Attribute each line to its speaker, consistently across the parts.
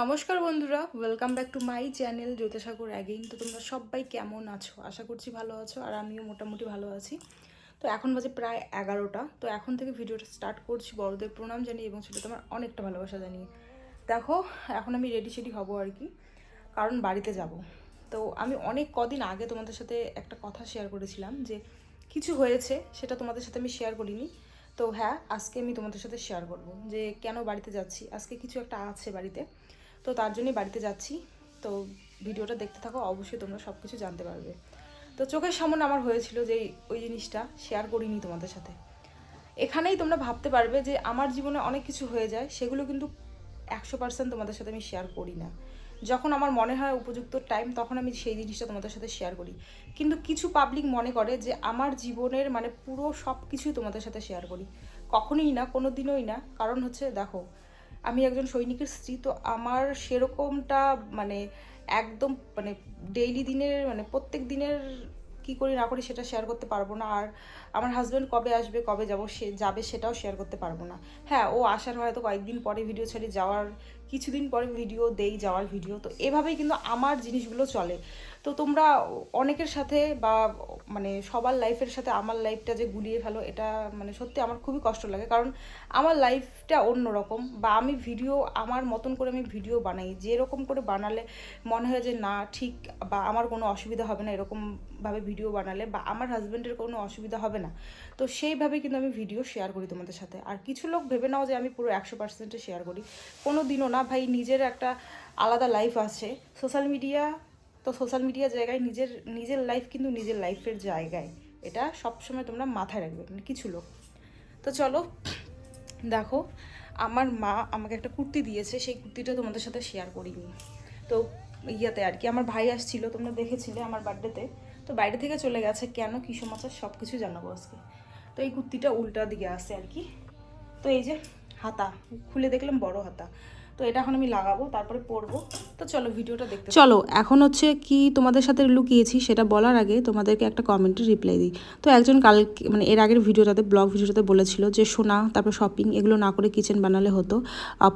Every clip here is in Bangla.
Speaker 1: নমস্কার বন্ধুরা welcome back to my channel Jyotishagar again তো তোমরা সবাই কেমন আছো? আশা করছি ভালো আছো, আর আমিও মোটামুটি ভালো আছি। তো এখন বাজে প্রায় এগারোটা। তো এখন থেকে ভিডিওটা স্টার্ট করছি বড়দের প্রণাম জানিয়ে এবং সেটা তোমার অনেকটা ভালোবাসা জানিয়ে। দেখো, এখন আমি রেডি সেডি হব আর কি। কারণ বাড়িতে যাব। তো আমি অনেক কদিন আগে তোমাদের সাথে একটা কথা শেয়ার করেছিলাম যে, কিছু হয়েছে, সেটা তোমাদের সাথে আমি শেয়ার করিনি। তো হ্যাঁ আজকে আমি তোমাদের সাথে শেয়ার করব যে, কেন বাড়িতে যাচ্ছি? আজকে কিছু একটা আছে বাড়িতে। তো তার জন্যই বাড়িতে যাচ্ছি। তো ভিডিওটা দেখতে থাকো, অবশ্যই তোমরা সব কিছু জানতে পারবে। তো চোখের সামনে আমার হয়েছিল যে ওই জিনিসটা শেয়ার করিনি তোমাদের সাথে। এখানেই তোমরা ভাবতে পারবে যে আমার জীবনে অনেক কিছু হয়ে যায়, সেগুলো কিন্তু একশো পার্সেন্ট তোমাদের সাথে আমি শেয়ার করি না। যখন আমার মনে হয় উপযুক্ত টাইম তখন আমি সেই জিনিসটা তোমাদের সাথে শেয়ার করি। কিন্তু কিছু পাবলিক মনে করে যে আমার জীবনের মানে পুরো সব কিছুই তোমাদের সাথে শেয়ার করি। কখনোই না কোনো দিনই না। কারণ হচ্ছে, দেখো আমি একজন সৈনিকের স্ত্রী, তো আমার সেরকমটা মানে একদম মানে ডেইলি দিনের মানে প্রত্যেক দিনের কী করি না করি সেটা শেয়ার করতে পারব না। আর আমার হাজব্যান্ড কবে আসবে, কবে যাব, সে যাবে সেটাও শেয়ার করতে পারব না। হ্যাঁ ও আসার হয়তো কয়েকদিন পরে ভিডিও ছেড়ে যাওয়ার কিছুদিন পরে ভিডিও দেই, যাওয়ার ভিডিও তো এভাবেই কিন্তু আমার জিনিসগুলো চলে। তো তোমরা অনেকের সাথে বা মানে সবার লাইফের সাথে আমার লাইফটা যে গুলিয়ে ফেলো, এটা মানে সত্যি আমার খুবই কষ্ট লাগে। কারণ আমার লাইফটা অন্যরকম বা আমি ভিডিও আমার মতন করে আমি ভিডিও বানাই। যেরকম করে বানালে মনে হয় যে না, ঠিক বা আমার কোনো অসুবিধা হবে না এরকমভাবে ভিডিও বানালে বা আমার হাজব্যান্ডের কোনো অসুবিধা হবে না। তো সেইভাবে কিন্তু আমি ভিডিও শেয়ার করি তোমাদের সাথে। আর কিছু লোক ভেবে নাও যে আমি পুরো একশো পার্সেন্টে শেয়ার করি। কোনো দিনও না ভাই, নিজের একটা আলাদা লাইফ আছে। সোশ্যাল মিডিয়া তো সোশ্যাল মিডিয়া জায়গায় নিজের নিজের লাইফ কিন্তু নিজের লাইফের জায়গায়। এটা সবসময় তোমরা মাথায় রাখবে মানে কিছু লোক। তো চলো, দেখো, আমার মা আমাকে একটা কুর্তি দিয়েছে, সেই কুর্তিটা তোমাদের সাথে শেয়ার করিনি। তো ইয়াতে আর কি, আমার ভাই আসছিল, তোমরা দেখেছিলে আমার বার্থডেতে তো বাইরে থেকে চলে গেছে, কেন, কী সমাচার সব কিছু জানাব আজকে। তো এই কুর্তিটা উল্টা দিকে আসে আর কি। তো এই যে হাতা, খুলে দেখলাম বড় হাতা। তো এটা এখন আমি লাগাবো, তারপরে পরবো। তো চলো ভিডিওটা দেখতে চলো, এখন হচ্ছে কি তোমাদের সাথে লুকিয়েছি সেটা বলার আগে তোমাদেরকে একটা কমেন্টে রিপ্লাই দিই। তো একজন কাল মানে এর আগের ভিডিওটাতে, ব্লগ ভিডিওটাতে বলেছিল যে, সোনা, তারপর শপিং এগুলো না করে কিচেন বানালে হতো।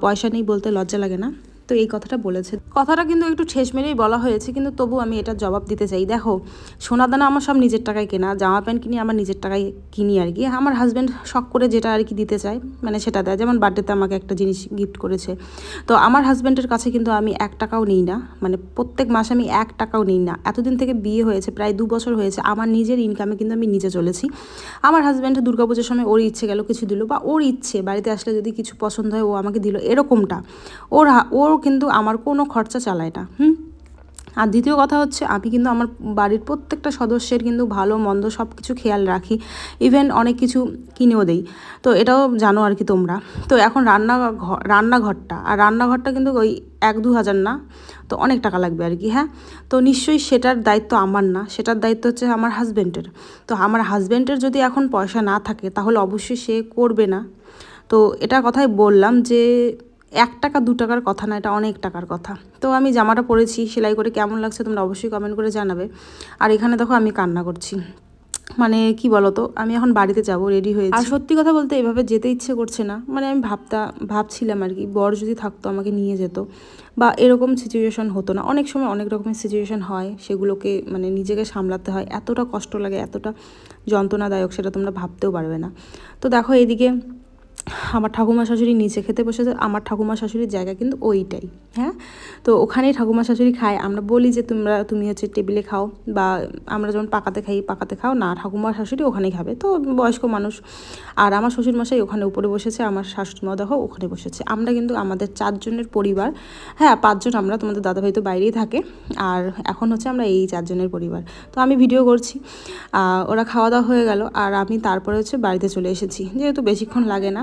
Speaker 1: পয়সা নেই বলতে লজ্জা লাগে না। তো এই কথাটা বলেছে। কথাটা কিন্তু একটু ঠেস মেরেই বলা হয়েছে, কিন্তু তবু আমি এটা জবাব দিতে চাই। দেখো, সোনাদানা আমার সব নিজের টাকায় কেনা, জামা প্যান্ট কিনি আমার নিজের টাকায় কিনি আর কি। আমার হাজব্যান্ড শখ করে যেটা আর কি দিতে চায় মানে সেটা দেয়। যেমন বার্থডেতে আমাকে একটা জিনিস গিফট করেছে। তো আমার হাজব্যান্ডের কাছে কিন্তু আমি এক টাকাও নিই না মানে প্রত্যেক মাসে আমি এক টাকাও নিই না। এতদিন থেকে বিয়ে হয়েছে, প্রায় দু বছর হয়েছে, আমার নিজের ইনকামে কিন্তু আমি নিজে চলেছি। আমার হাজব্যান্ড দুর্গাপুজোর সময় ওর ইচ্ছে গেল কিছু দিল, বা ওর ইচ্ছে বাড়িতে আসলে যদি কিছু পছন্দ হয়, ও আমাকে দিল, এরকমটা। ওর ওর কিন্তু আমার কোনো খরচা চালায় না, হুম? আর দ্বিতীয় কথা হচ্ছে, আমি কিন্তু আমার বাড়ির প্রত্যেকটা সদস্যের কিন্তু ভালো, মন্দ সব কিছু খেয়াল রাখি। ইভেন অনেক কিছু কিনেও দেই। তো এটাও জানো আর কি তোমরা। তো এখন রান্না ঘর রান্নাঘরটা, আর রান্নাঘরটা কিন্তু ওই এক দু হাজার না, তো অনেক টাকা লাগবে আর কি হ্যাঁ? তো নিশ্চয়ই সেটার দায়িত্ব আমার না, সেটার দায়িত্ব হচ্ছে আমার হাজব্যান্ডের তো আমার হাজব্যান্ডের যদি এখন পয়সা না থাকে, তাহলে অবশ্যই সে করবে না। তো এটা কথাই বললাম যে এক টাকা, দু টাকার কথা না, এটা অনেক টাকার কথা। তো আমি জামাটা পরেছি, সেলাই করে কেমন লাগছে তোমরা অবশ্যই কমেন্ট করে জানাবে। আর এখানে দেখো আমি কান্না করছি। মানে কি বলতো, আমি এখন বাড়িতে যাব রেডি হয়ে আর সত্যি কথা বলতে এভাবে যেতে ইচ্ছে করছে না। মানে আমি ভাবতা, ভাবছিলাম আর কি, বর যদি থাকতো আমাকে নিয়ে যেত। বা এরকম সিচুয়েশন হতো না। অনেক সময় অনেক রকমের সিচুয়েশন হয়, সেগুলোকে মানে নিজেকে সামলাতে হয়। এতটা কষ্ট লাগে, এতটা যন্ত্রণাদায়ক, সেটা তোমরা ভাবতেও পারবে না। তো দেখো এদিকে আমার ঠাকুমা শাশুড়ি নিচে খেতে বসেছে, আমার ঠাকুমা শাশুড়ির জায়গা কিন্তু ওইটাই হ্যাঁ? তো ওখানেই ঠাকুমা শাশুড়ি খায়। আমরা বলি যে, তোমরা, তুমি হচ্ছে টেবিলে খাও বা আমরা যেমন পাকাতে খাই, পাকাতে খাও। না, ঠাকুমা শাশুড়ি ওখানেই খাবে। তো বয়স্ক মানুষ। আর আমার শ্বশুর মশাই ওখানে উপরে বসেছে, আমার শাশুড়ি মা দেখো ওখানে বসেছে। আমরা কিন্তু আমাদের চারজনের পরিবার হ্যাঁ পাঁচজন আমরা, তোমাদের দাদাভাই তো বাইরেই থাকে। আর এখন হচ্ছে আমরা এই চারজনের পরিবার। তো আমি ভিডিও করছি। ওরা খাওয়া দাওয়া হয়ে গেল। আর আমি তারপরে হচ্ছে বাড়িতে চলে এসেছি। যেহেতু বেশিক্ষণ লাগে না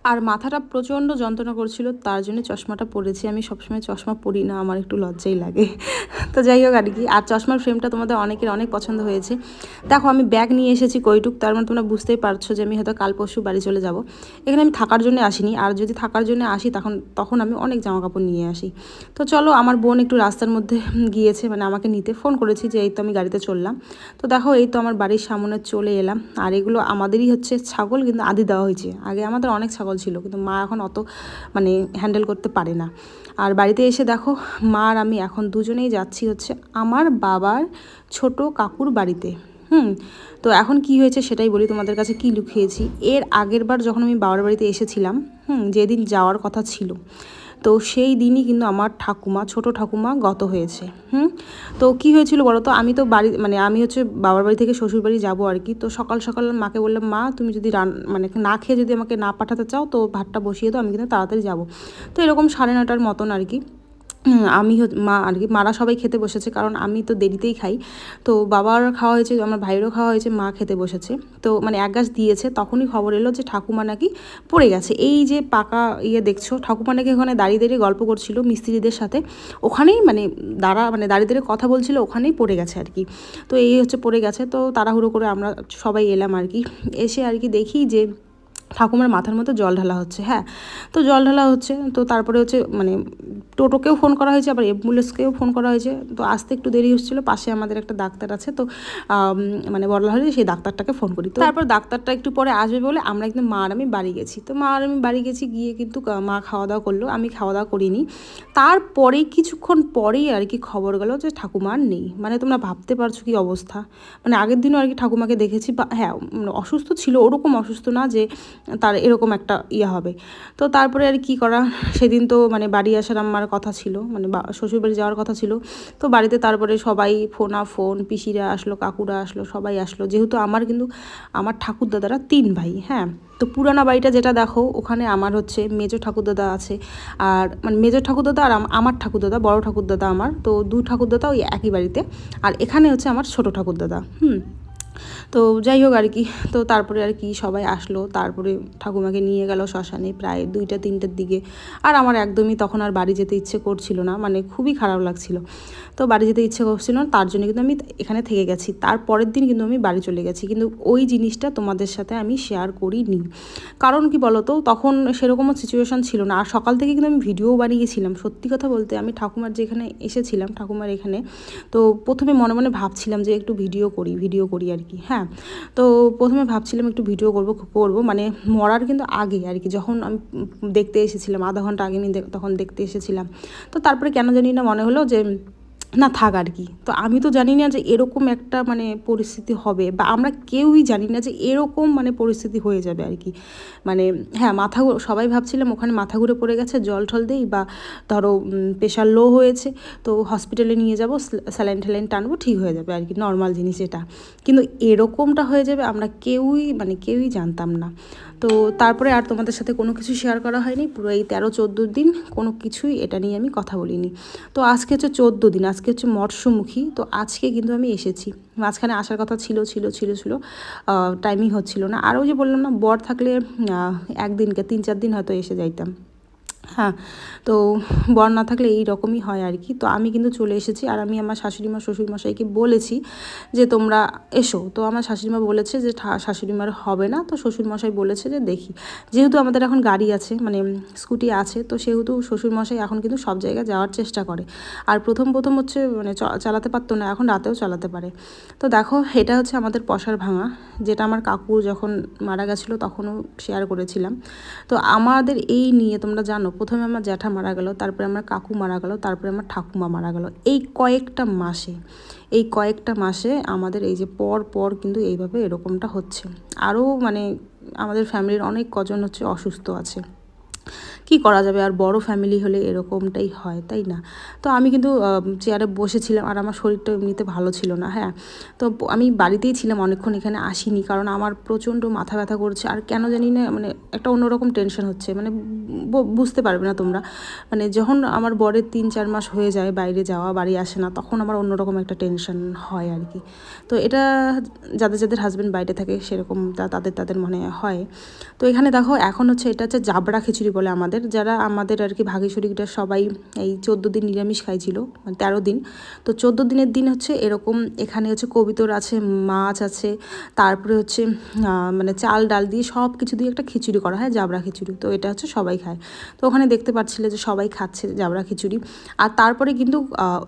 Speaker 1: আর মাথাটা প্রচণ্ড যন্ত্রণা করছিল, তার জন্য চশমাটা পরেছি। আমি সবসময় চশমা পরি না, আমার একটু লজ্জাই লাগে। তো যাই হোক আর কি, আর চশমার ফ্রেমটা তোমাদের অনেকের অনেক পছন্দ হয়েছে। দেখো, আমি ব্যাগ নিয়ে এসেছি কইটুক, তার মানে তোমরা বুঝতেই পারছ যে আমি হয়তো কাল পরশু বাড়ি চলে যাব। এখানে আমি থাকার জন্য আসিনি, আর যদি থাকার জন্য আসি, তখন তখন আমি অনেক জামা কাপড় নিয়ে আসি। তো চলো, আমার বোন একটু রাস্তার মধ্যে গিয়েছে মানে আমাকে নিতে ফোন করেছি যে এই তো আমি গাড়িতে চললাম। তো দেখো, এই তো আমার বাড়ির সামনে চলে এলাম, আর এগুলো আমাদেরই হচ্ছে ছাগল, কিন্তু আদি দেওয়া হয়েছে। আগে আমাদের অনেক ছাগল ছিল, কিন্তু মা এখন অত মানে হ্যান্ডেল করতে পারে না। আর বাড়িতে এসে দেখো, মা আর আমি এখন দুজনেই যাচ্ছি হচ্ছে আমার বাবার ছোট কাকুর বাড়িতে। হুম, তো এখন কি হয়েছে সেটাই বলি, তোমাদের কাছে কি লুকিয়েছি। এর আগের বার যখন আমি বাবার বাড়িতে এসেছিলাম, হুম, যেদিন যাওয়ার কথা ছিল তো সেই দিনই কিন্তু আমার ঠাকুমা, ছোট ঠাকুমা গত হয়েছে। হুম? তো কি হয়েছিল বলো তো আমি তো বাড়ি মানে আমি হচ্ছে বাবার বাড়ি থেকে শ্বশুর বাড়ি যাব আর কি। তো সকাল সকাল মাকে বললাম, মা, তুমি যদি রান মানে না খেয়ে যদি আমাকে না পাঠাতে চাও, তো ভাতটা বসিয়ে দাও, আমি কিন্তু তাড়াতাড়ি যাব। তো এরকম সাড়ে নটার মতন আর কি। আমি মা আর কি, মারা সবাই খেতে বসেছে, কারণ আমি তো দেরিতেই খাই। তো বাবার খাওয়া হয়েছে, আমার ভাইয়েরও খাওয়া হয়েছে, মা খেতে বসেছে। তো মানে এক গাছ দিয়েছে, তখনই খবর এলো যে ঠাকুমা নাকি পড়ে গেছে। এই যে পাকা ইয়ে দেখছ, ঠাকুমা নাকি ওখানে দাঁড়িয়ে দাঁড়িয়ে গল্প করছিল মিস্ত্রিদের সাথে। ওখানেই মানে দাঁড়া মানে দাঁড়িয়ে দাঁড়িয়ে কথা বলছিল, ওখানেই পড়ে গেছে আর কি। তো এই হচ্ছে পড়ে গেছে, তো তাড়াহুড়ো করে আমরা সবাই এলাম আর কি। এসে আর কি দেখি যে ঠাকুমার মাথার মতো জল ঢালা হচ্ছে হ্যাঁ? তো জল ঢালা হচ্ছে তো তারপরে হচ্ছে মানে টোটোকেও ফোন করা হয়েছে আবার অ্যাম্বুলেন্সকেও ফোন করা হয়েছে। তো আসতে একটু দেরি হচ্ছিল পাশে আমাদের একটা ডাক্তার আছে তো মানে বলা হলে সেই ডাক্তারটাকে ফোন করি। তো তারপর ডাক্তারটা একটু পরে আসবে বলে আমরা একদম মা আর আমি বাড়ি গেছি। তো মা আর আমি বাড়ি গেছি গিয়ে কিন্তু মা খাওয়া দাওয়া করল আমি খাওয়া দাওয়া করিনি। তারপরে কিছুক্ষণ পরেই আর কি খবর গেল যে ঠাকুমার নেই। মানে তোমরা ভাবতে পারছ কি অবস্থা? মানে আগের দিনও আর কি ঠাকুমাকে দেখেছি বা হ্যাঁ মানে অসুস্থ ছিল ওরকম অসুস্থ না যে তার এরকম একটা ইয়ে হবে। তো তারপরে আর কি করা, সেদিন তো মানে বাড়ি আসার আমার কথা ছিল মানে শ্বশুরবাড়ি যাওয়ার কথা ছিল। তো বাড়িতে তারপরে সবাই ফোনা ফোন, পিসিরা আসলো, কাকুরা আসলো, সবাই আসলো। যেহেতু আমার কিন্তু, আমার ঠাকুর দাদারা তিন ভাই হ্যাঁ? তো পুরানো বাড়িটা যেটা দেখো, ওখানে আমার হচ্ছে মেজো ঠাকুরদাদা আছে। আর মানে মেজো ঠাকুরদাদা আর আমার ঠাকুরদাদা বড় ঠাকুরদাদা আমার। তো দু ঠাকুরদাদা ওই একই বাড়িতে। আর এখানে হচ্ছে আমার ছোট ঠাকুরদাদা হুম? তো যাই হোক আর কি, তো তারপরে আর কি সবাই আসলো, তারপরে ঠাকুমাকে নিয়ে গেল শ্মশানে প্রায় দুইটা, তিনটার দিকে। আর আমার একদমই তখন আর বাড়ি যেতে ইচ্ছে করছিল না মানে খুবই খারাপ লাগছিল। তো বাড়ি যেতে ইচ্ছে করছিল না, তার জন্য কিন্তু আমি এখানে থেকে গেছি। তার পরের দিন কিন্তু আমি বাড়ি চলে গেছি, কিন্তু ওই জিনিসটা তোমাদের সাথে আমি শেয়ার করিনি। কারণ কি বলতো, তখন সেরকমও সিচুয়েশান ছিল না। আর সকাল থেকে কিন্তু আমি ভিডিও বানিয়েছিলাম। সত্যি কথা বলতে আমি ঠাকুমার যেখানে এসেছিলাম, ঠাকুমার এখানে, তো প্রথমে মনে মনে ভাবছিলাম যে একটু ভিডিও করি ভিডিও করি আর কি হ্যাঁ। তো প্রথমে ভাবছিলাম একটু ভিডিও করব করব মানে মরার কিন্তু আগে আর কি যখন আমি দেখতে এসেছিলাম, আধা ঘণ্টা আগে আমি তখন দেখতে এসেছিলাম। তো তারপরে কেন জানি না মনে হলো যে না থাক আর কি। তো আমি তো জানি না যে এরকম একটা মানে পরিস্থিতি হবে বা আমরা কেউই জানি না যে এরকম মানে পরিস্থিতি হয়ে যাবে আর কি। মানে হ্যাঁ মাথা সবাই ভাবছিলাম ওখানে মাথা ঘুরে পড়ে গেছে, জল ঠল দেই বা ধরো প্রেশার লো হয়েছে, তো হসপিটালে নিয়ে যাব স্যালাইন ঠ্যালাইন টানবো, ঠিক হয়ে যাবে আর কি নর্মাল জিনিস এটা। কিন্তু এরকমটা হয়ে যাবে আমরা কেউই মানে কেউই জানতাম না। তো তারপরে আর তোমাদের সাথে কোনো কিছু শেয়ার করা হয়নি, পুরো এই তেরো চোদ্দ দিন কোনো কিছুই এটা নিয়ে আমি কথা বলিনি। তো আজকে হচ্ছে চোদ্দ দিন, আজকে হচ্ছে মৎস্যমুখী, তো আজকে কিন্তু আমি এসেছি। মাঝখানে আসার কথা ছিল ছিল ছিল ছিল টাইমিং হচ্ছিল না। আরও যে বললাম না, বর থাকলে একদিনকে, তিন, চার দিন হয়তো এসে যাইতাম। হ্যাঁ তো বর না থাকলে এই রকমই হয় আর কি। তো আমি কিন্তু চলে এসেছি আর আমি আমার শাশুড়িমা, শ্বশুরমশাইকে বলেছি যে তোমরা এসো। তো আমার শাশুড়িমা বলেছে যে শাশুড়িমার হবে না। তো শ্বশুরমশাই বলেছে যে দেখি। যেহেতু আমাদের এখন গাড়ি আছে মানে স্কুটি আছে, তো সেহেতু শ্বশুরমশাই এখন কিন্তু সব জায়গায় যাওয়ার চেষ্টা করে। আর প্রথম প্রথম হচ্ছে মানে চালাতে পারতো না, এখন রাতেও চালাতে পারে। তো দেখো, এটা হচ্ছে আমাদের পশার ভাঙা, যেটা আমার কাকু যখন মারা গেছিল তখনও শেয়ার করেছিলাম। তো আমাদের এই নিয়ে তোমরা জানো প্রথমে আমার জ্যাঠা মারা গেল, তারপরে আমার কাকু মারা গেল, তারপরে আমার ঠাকুমা মারা গেল। এই কয়েকটা মাসে, এই কয়েকটা মাসে আমাদের এই যে পর পর কিন্তু এইভাবে এরকমটা হচ্ছে। আরও মানে আমাদের ফ্যামিলির অনেক কজন হচ্ছে অসুস্থ আছে। কি করা যাবে? আর বড় ফ্যামিলি হলে এরকমটাই হয়, তাই না? তো আমি কিন্তু চেয়ারে বসেছিলাম আর আমার শরীরটা এমনিতে ভালো ছিল না হ্যাঁ? তো আমি বাড়িতেই ছিলাম, অনেকক্ষণ এখানে আসিনি কারণ আমার প্রচণ্ড মাথা ব্যথা করছে। আর কেন জানি না মানে একটা অন্যরকম টেনশন হচ্ছে মানে বুঝতে পারবে না তোমরা। মানে যখন আমার বরের তিন, চার মাস হয়ে যায় বাইরে যাওয়া, বাড়ি আসে না, তখন আমার অন্যরকম একটা টেনশন হয় আর কি। তো এটা যাদের যাদের হাজব্যান্ড বাইরে থাকে, সেরকম তাদের তাদের মনে হয়। তো এখানে দেখো, এখন হচ্ছে এটা হচ্ছে জাবড়া খিচুড়ি বলে আমাদের। যারা, আমাদের আর কি ভাগী সবাই এই চোদ্দ দিন নিরামিষ খাইছিল মানে তেরো দিন। তো চোদ্দ দিনের দিন হচ্ছে এরকম, এখানে হচ্ছে কবিতর আছে, মাছ আছে, তারপরে হচ্ছে মানে চাল, ডাল দিয়ে সব কিছু দিয়ে একটা খিচুড়ি করা হয় জাবরা খিচুড়ি। তো এটা হচ্ছে সবাই খায়। তো ওখানে দেখতে পাচ্ছিলে যে সবাই খাচ্ছে জাবরা খিচুড়ি। আর তারপরে কিন্তু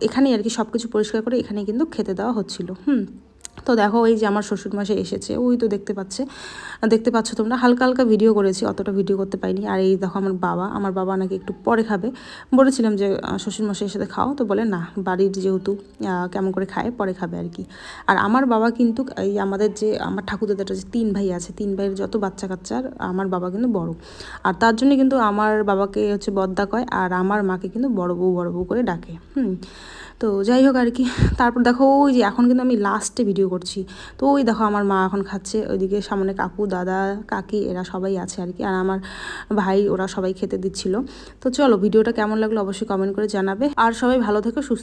Speaker 1: এখানে আর কি সব কিছু পরিষ্কার করে এখানে কিন্তু খেতে দেওয়া হচ্ছিল। হুম। তো দেখো এই যে আমার শ্বশুর মাসে এসেছে, ওই তো দেখতে পাচ্ছে। দেখতে পাচ্ছ তোমরা, হালকা হালকা ভিডিও করেছি, অতটা ভিডিও করতে পারিনি। আর এই দেখো আমার বাবা আমার বাবা নাকি একটু পরে খাবে। বলেছিলাম যে শ্বশুর মাসের সাথে খাও, তো বলে না, বাড়ির যেহেতু কেমন করে খায়, পরে খাবে আর কি। আর আমার বাবা কিন্তু, এই আমাদের যে, আমার ঠাকুর দাদাটা যে তিন ভাই আছে, তিন ভাইয়ের যত বাচ্চা কাচ্চার আমার বাবা কিন্তু বড়। আর তার জন্য কিন্তু আমার বাবাকে হচ্ছে বদ্দা কয়, আর আমার মাকে কিন্তু বড় বউ বড় বউ করে ডাকে। হুম। তো যাই হোক আর কি, তারপর দেখো ওই যে এখন কিন্তু আমি লাস্টে ভিডিও করছি। তো ওই দেখো আমার মা এখন খাচ্ছে, ওইদিকে সামনে কাকু, দাদা, কাকি এরা সবাই আছে আর কি, আর আমার ভাই ওরা সবাই খেতে দিচ্ছিল। তো চলো ভিডিওটা কেমন লাগল অবশ্যই কমেন্ট করে জানাবে। আর সবাই ভালো থেকো, সুস্থ